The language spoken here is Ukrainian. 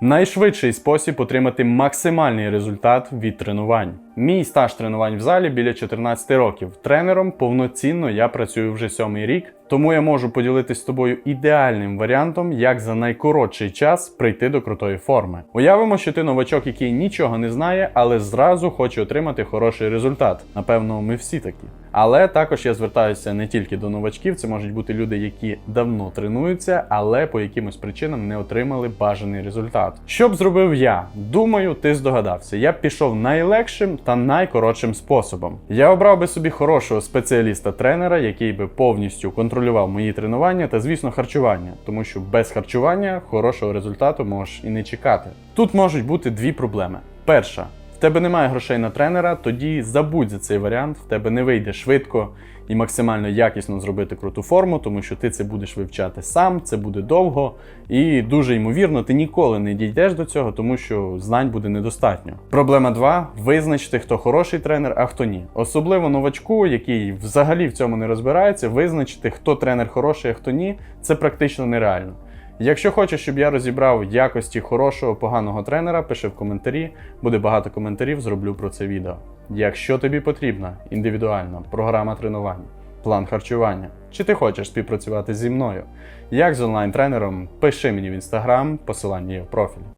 Найшвидший спосіб отримати максимальний результат від тренувань. Мій стаж тренувань в залі біля 14 років. Тренером повноцінно я працюю вже сьомий рік, тому я можу поділитись з тобою ідеальним варіантом, як за найкоротший час прийти до крутої форми. Уявимо, що ти новачок, який нічого не знає, але зразу хоче отримати хороший результат. Напевно, ми всі такі. Але також я звертаюся не тільки до новачків, це можуть бути люди, які давно тренуються, але по якимось причинам не отримали бажаний результат. Що б зробив я? Думаю, ти здогадався. Я б пішов найлегшим та найкоротшим способом. Я обрав би собі хорошого спеціаліста-тренера, який би повністю контролював мої тренування та, звісно, харчування, тому що без харчування хорошого результату можеш і не чекати. Тут можуть бути дві проблеми. Перша. В тебе немає грошей на тренера, тоді забудь за цей варіант, в тебе не вийде швидко і максимально якісно зробити круту форму, тому що ти це будеш вивчати сам, це буде довго, і дуже ймовірно, ти ніколи не дійдеш до цього, тому що знань буде недостатньо. Проблема 2. визначити, хто хороший тренер, а хто ні. Особливо новачку, який взагалі в цьому не розбирається, визначити, хто тренер хороший, а хто ні, це практично нереально. Якщо хочеш, щоб я розібрав якості хорошого, поганого тренера, пиши в коментарі, буде багато коментарів, зроблю про це відео. Якщо тобі потрібна індивідуальна програма тренувань, план харчування, чи ти хочеш співпрацювати зі мною, як з онлайн-тренером, пиши мені в інстаграм, посилання є в профілі.